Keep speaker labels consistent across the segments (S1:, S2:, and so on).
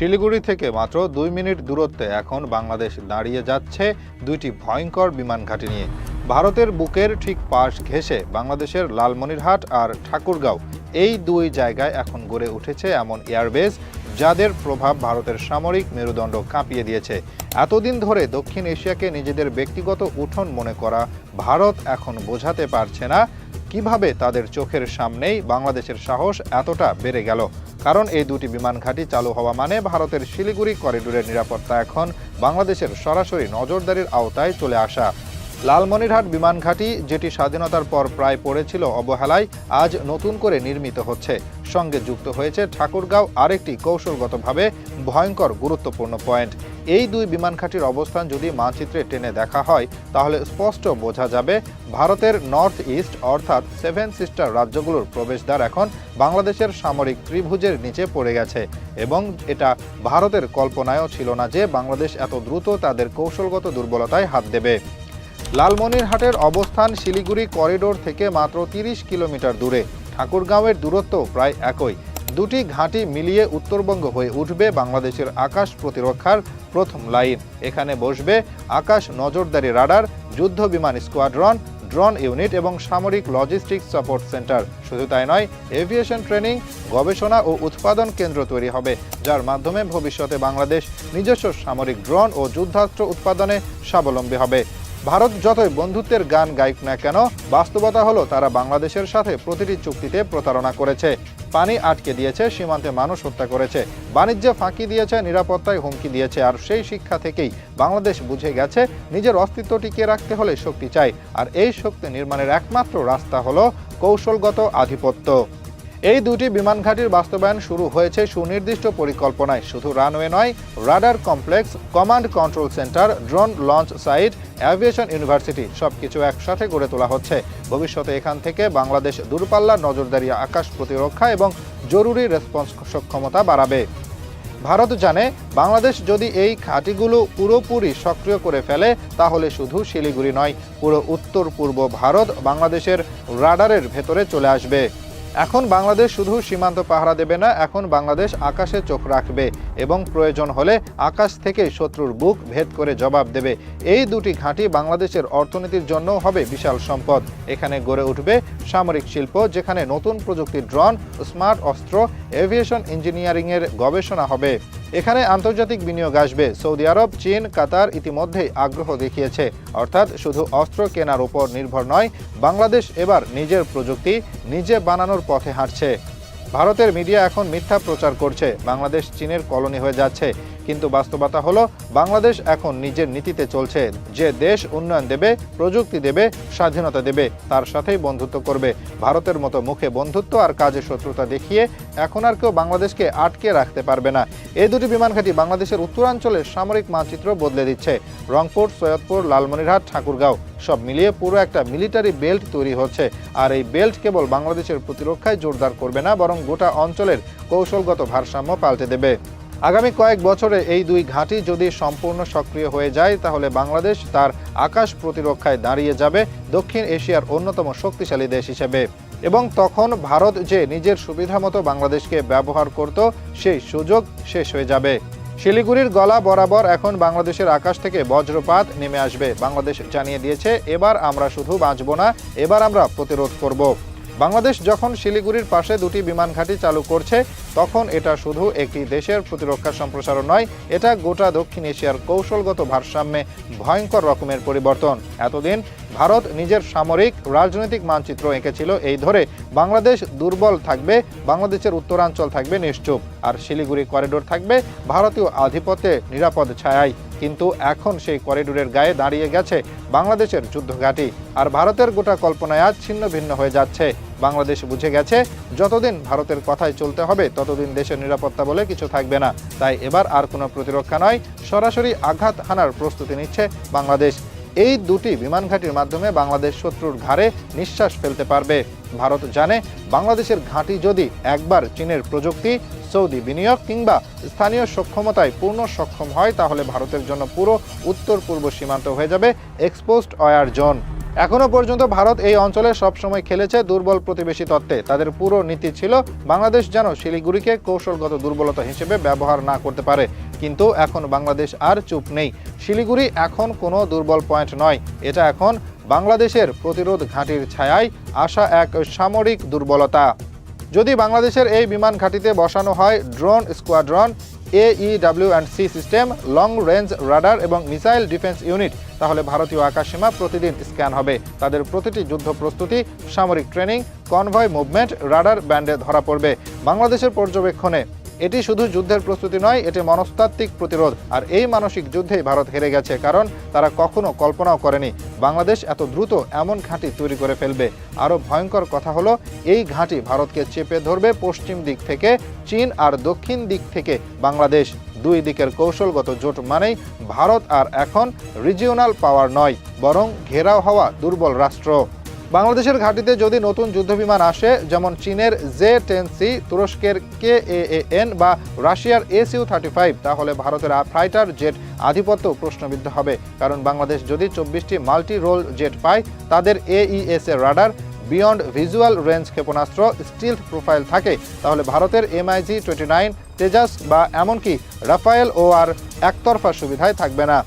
S1: শিলিগুড়ি থেকে মাত্র দুই মিনিট দূরত্বে এখন বাংলাদেশ দাঁড়িয়ে যাচ্ছে দুইটি ভয়ঙ্কর বিমান ঘাঁটি নিয়ে। ভারতের বুকের ঠিক পাশ ঘেঁষে বাংলাদেশের লালমনিরহাট আর ঠাকুরগাঁও এই দুই জায়গায় এখন গড়ে উঠেছে এমন এয়ারবেস, যাদের প্রভাব ভারতের সামরিক মেরুদণ্ড কাঁপিয়ে দিয়েছে। এতদিন ধরে দক্ষিণ এশিয়াকে নিজেদের ব্যক্তিগত উঠোন মনে করা ভারত এখন বোঝাতে পারছে না কীভাবে তাদের চোখের সামনেই বাংলাদেশের সাহস এতটা বেড়ে গেল। কারণ এই দুটি বিমান ঘাঁটি চালু হওয়া মানে ভারতের শিলিগুড়ি করিডোরের নিরাপত্তা এখন বাংলাদেশের সরাসরি নজরদারির আওতায় চলে আসা। লালমনিরহাট বিমান ঘাঁটি, যেটি স্বাধীনতার পর প্রায় পড়েছিল অবহেলায়, আজ নতুন করে নির্মিত হচ্ছে। সঙ্গে যুক্ত হয়েছে ঠাকুরগাঁও আরেকটি কৌশলগতভাবে ভয়ঙ্কর গুরুত্বপূর্ণ পয়েন্ট। এই দুই বিমান ঘাঁটির অবস্থান যদি মানচিত্রে টেনে দেখা হয়, তাহলে স্পষ্ট বোঝা যাবে ভারতের নর্থ ইস্ট অর্থাৎ সেভেন সিস্টার রাজ্যগুলোর প্রবেশদ্বার এখন বাংলাদেশের সামরিক ত্রিভুজের নিচে পড়ে গেছে এবং এটা ভারতের কল্পনায়ও ছিল না যে বাংলাদেশ এত দ্রুত তাদের কৌশলগত দুর্বলতায় হাত দেবে। লালমনিরহাটের অবস্থান শিলিগুড়ি করিডোর থেকে মাত্র তিরিশ কিলোমিটার দূরে। ঠাকুরগাঁওয়ের দূরত্ব প্রায় একই। দুটি ঘাঁটি মিলিয়ে উত্তরবঙ্গ হয়ে উঠবে বাংলাদেশের আকাশ প্রতিরক্ষার প্রথম লাইন। এখানে বসবে আকাশ নজরদারি রাডার, যুদ্ধ বিমান স্কোয়াড্রন, ড্রোন ইউনিট এবং সামরিক লজিস্টিক সাপোর্ট সেন্টার। শুধু তাই নয়, এভিয়েশন ট্রেনিং, গবেষণা ও উৎপাদন কেন্দ্র তৈরি হবে, যার মাধ্যমে ভবিষ্যতে বাংলাদেশ নিজস্ব সামরিক ড্রোন ও যুদ্ধাস্ত্র উৎপাদনে স্বাবলম্বী হবে। ভারত যতই বন্ধুত্বের গান গায়ক না কেন, বাস্তবতা হলো তারা বাংলাদেশের সাথে প্রতিটি চুক্তিতে প্রতারণা করেছে। পানি আটকে দিয়েছে, সীমান্তে মানুষ হত্যা করেছে। বাণিজ্যে ফাঁকি দিয়েছে, নিরাপত্তায় হুমকি দিয়েছে। আর সেই শিক্ষা থেকেই বাংলাদেশ বুঝে গেছে, নিজের অস্তিত্ব টিকিয়ে রাখতে হলে শক্তি চাই। আর এই শক্তি নির্মাণের একমাত্র রাস্তা হলো কৌশলগত আধিপত্য। এই দুটি বিমান ঘাঁটির বাস্তবায়ন শুরু হয়েছে সুনির্দিষ্ট পরিকল্পনায়। শুধু রানওয়ে নয়, radar complex, command control centre, drone launch site, aviation university, সবকিছু একসাথে গড়ে তোলা হচ্ছে। ভবিষ্যতে এখান থেকে বাংলাদেশ দূরপাল্লার নজরদারি, আকাশ প্রতিরক্ষা এবং জরুরি রেসপন্স সক্ষমতা বাড়াবে। ভারত জানে, বাংলাদেশ যদি এই ঘাঁটিগুলো পুরোপুরি সক্রিয় করে ফেলে, তাহলে শুধু শিলিগুড়ি নয়, পুরো উত্তর পূর্ব ভারত বাংলাদেশের রাডারের ভেতরে চলে আসবে। এখন বাংলাদেশ শুধু সীমান্ত পাহারা দেবে না, এখন বাংলাদেশ আকাশে চোখ রাখবে এবং প্রয়োজন হলে আকাশ থেকে শত্রুর বুক ভেদ করে জবাব দেবে। এই দুটি ঘাঁটি বাংলাদেশের অর্থনীতির জন্য হবে বিশাল সম্পদ। এখানে গড়ে উঠবে সামরিক শিল্প, যেখানে নতুন প্রযুক্তির ড্রোন, স্মার্ট অস্ত্র এভিয়েশন ইঞ্জিনিয়ারিংয়ের গবেষণা হবে। এখানে আন্তর্জাতিক বিনিয়োগ আসবে। সৌদি আরব, চীন, কাতার ইতিমধ্যেই আগ্রহ দেখিয়েছে। অর্থাৎ শুধু অস্ত্র কেনার উপর নির্ভর নয়, বাংলাদেশ এবার নিজের প্রযুক্তি নিজে বানানোর পথে হাঁটছে। ভারতের মিডিয়া এখন মিথ্যা প্রচার করছে। বাংলাদেশ, চীনের কলোনি হয়ে যাচ্ছে। কিন্তু বাস্তবতা হলো, বাংলাদেশ এখন নিজের নীতিতে চলছে। যে দেশ উন্নয়ন দেবে, প্রযুক্তি দেবে, স্বাধীনতা দেবে, তার সাথেই বন্ধুত্ব করবে। ভারতের মতো মুখে বন্ধুত্ব আর কাজে শত্রুতা দেখিয়ে এখন আর কেউ বাংলাদেশকে আটকে রাখতে পারবে না। এই দুটি বিমান ঘাঁটি বাংলাদেশের উত্তরাঞ্চলের সামরিক মানচিত্র বদলে দিচ্ছে। রংপুর, সৈয়দপুর, লালমনিরহাট, ঠাকুরগাঁও, সব মিলিয়ে পুরো একটা মিলিটারি বেল্ট তৈরি হচ্ছে। আর এই বেল্ট কেবল বাংলাদেশের প্রতিরক্ষায় জোরদার করবে না, বরং গোটা অঞ্চলের কৌশলগত ভারসাম্য পাল্টে দেবে। আগামী কয়েক বছরে এই দুই ঘাঁটি যদি সম্পূর্ণ সক্রিয় হয়ে যায়, তাহলে বাংলাদেশ তার আকাশ প্রতিরক্ষায় দাঁড়িয়ে যাবে দক্ষিণ এশিয়ার অন্যতম শক্তিশালী দেশ হিসেবে। এবং তখন ভারত যে নিজের সুবিধামতো বাংলাদেশকে ব্যবহার করত, সেই সুযোগ শেষ হয়ে যাবে। শিলিগুড়ির গলা বরাবর এখন বাংলাদেশের আকাশ থেকে বজ্রপাত নেমে আসবে। বাংলাদেশ জানিয়ে দিয়েছে, এবার আমরা শুধু বাঁচব না, এবার আমরা প্রতিরোধ করব। বাংলাদেশ যখন শিলিগুড়ির পাশে দুটি বিমান ঘাঁটি চালু করছে, তখন এটা শুধু একটি দেশের প্রতিরক্ষা সম্প্রসারণ নয়, এটা গোটা দক্ষিণ এশিয়ার কৌশলগত ভারসাম্যে ভয়ঙ্কর রকমের পরিবর্তন। এতদিন ভারত নিজের সামরিক, রাজনৈতিক মানচিত্র এঁকেছিল। এই ধরে বাংলাদেশ দুর্বল থাকবে, বাংলাদেশের উত্তরাঞ্চল থাকবে নিশ্চুপ। আর শিলিগুড়ি করিডোর থাকবে ভারতীয় আধিপত্যে নিরাপদ ছায়ায়। কিন্তু এখন সেই করিডোরের গায়ে দাঁড়িয়ে গেছে বাংলাদেশের যুদ্ধঘাটি। আর ভারতের গোটা কল্পনায় আজ ছিন্ন ভিন্ন হয়ে যাচ্ছে। বাংলাদেশ বুঝে গেছে, যতদিন ভারতের কথায় চলতে হবে, ততদিন দেশের নিরাপত্তা বলে কিছু থাকবে না। তাই এবার আর কোনো প্রতিরক্ষা নয়, সরাসরি আঘাত হানার প্রস্তুতি নিচ্ছে বাংলাদেশ। এই দুটি বিমান ঘাঁটির মাধ্যমে বাংলাদেশ শত্রুর ঘাড়ে নিঃশ্বাস ফেলতে পারবে। ভারত জানে বাংলাদেশের ঘাঁটি যদি একবার চীনের প্রযুক্তি, সৌদি বিনিয়োগ কিংবা স্থানীয় সক্ষমতায় পূর্ণ সক্ষম হয়, তাহলে ভারতের জন্য পুরো উত্তর পূর্ব সীমান্ত হয়ে যাবে এক্সপোস্ট অয়ার জোন এখনও পর্যন্ত ভারত এই অঞ্চলে সবসময় খেলেছে দুর্বল প্রতিবেশী তত্ত্বে। তাদের পুরো নীতি ছিল, বাংলাদেশ যেন শিলিগুড়িকে কৌশলগত দুর্বলতা হিসেবে ব্যবহার না করতে পারে। কিন্তু এখন বাংলাদেশ আর চুপ নেই। শিলিগুড়ি এখন কোনো দুর্বল পয়েন্ট নয়। এটা এখন বাংলাদেশের প্রতিরোধ ঘাঁটির ছায়ায় আসা এক সামরিক দুর্বলতা। যদি বাংলাদেশের এই বিমান ঘাঁটিতে বসানো হয়, drone squadron AEW and C system long range radar এবং মিসাইল ডিফেন্স ইউনিট তাহলে ভারতীয় আকাশসীমা প্রতিদিন স্ক্যান হবে। তাদের প্রতিটি যুদ্ধ প্রস্তুতি, সামরিক ট্রেনিং কনভয় মুভমেন্ট রাডার ব্যান্ডে ধরা পড়বে। বাংলাদেশের পর্যবেক্ষণে এটি শুধু যুদ্ধের প্রস্তুতি নয়, এটি মনস্তাত্ত্বিক প্রতিরোধ। আর এই মানসিক যুদ্ধেই ভারত হেরে গেছে, কারণ তারা কখনো কল্পনাও করেনি, বাংলাদেশ এত দ্রুত এমন ঘাঁটি তৈরি করে ফেলবে। আরও ভয়ঙ্কর কথা হলো, এই ঘাঁটি ভারতকে চেপে ধরবে পশ্চিম দিক থেকে, চীন আর দক্ষিণ দিক থেকে। বাংলাদেশ দুই দিকের কৌশলগত জোট মানেই ভারত আর এখন রিজিওনাল পাওয়ার নয়, বরং ঘেরাও হওয়া দুর্বল রাষ্ট্র। বাংলাদেশের ঘাঁটিতে যদি নতুন যুদ্ধবিমান আসে, যেমন চীনের জে টেন সি, তুরস্কের কে এন বা রাশিয়ার এস ইউ থার্টি ফাইভ, তাহলে ভারতের ফাইটার জেট আধিপত্য প্রশ্নবিদ্ধ হবে। কারণ বাংলাদেশ যদি চব্বিশটি মাল্টি রোল জেট পায়, তাদের এইএস এর রাডার, বিয়ন্ড ভিজুয়াল রেঞ্জ ক্ষেপণাস্ত্র স্টিল প্রোফাইল থাকে। তাহলে ভারতের এমআইজি টোয়েন্টি নাইন, তেজাস বা এমনকি রাফায়েল ও আর একতরফা সুবিধায় থাকবে না।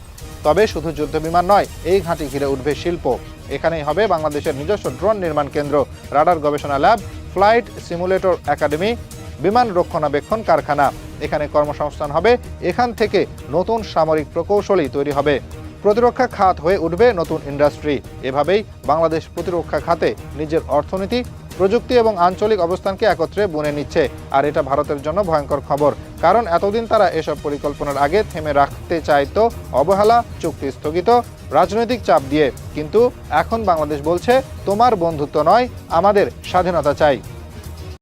S1: তবে শুধু যুদ্ধবিমান নয়, এই ঘাঁটি ঘিরে উঠবে শিল্প। এখানেই হবে বাংলাদেশের নিজস্ব ড্রোন নির্মাণ কেন্দ্র, রাডার গবেষণা ল্যাব, ফ্লাইট সিমুলেটর একাডেমি, বিমান রক্ষণাবেক্ষণ কারখানা। এখানে কর্মসংস্থান হবে, এখান থেকে নতুন সামরিক প্রকৌশলী তৈরি হবে। প্রতিরক্ষা খাত হয়ে উঠবে নতুন ইন্ডাস্ট্রি। এভাবেই বাংলাদেশ প্রতিরক্ষা খাতে নিজের অর্থনীতি, প্রযুক্তি এবং আঞ্চলিক অবস্থানকে একত্রে বুনে নিচ্ছে। আর এটা ভারতের জন্য ভয়ঙ্কর খবর। কারণ এতদিন তারা এসব পরিকল্পনার আগে থেমে রাখতে চাইতো, অবহেলা, চুক্তি স্থগিত, রাজনৈতিক চাপ দিয়ে। কিন্তু এখন বাংলাদেশ বলছে, তোমার বন্ধুত্ব নয়, আমাদের স্বাধীনতা চাই।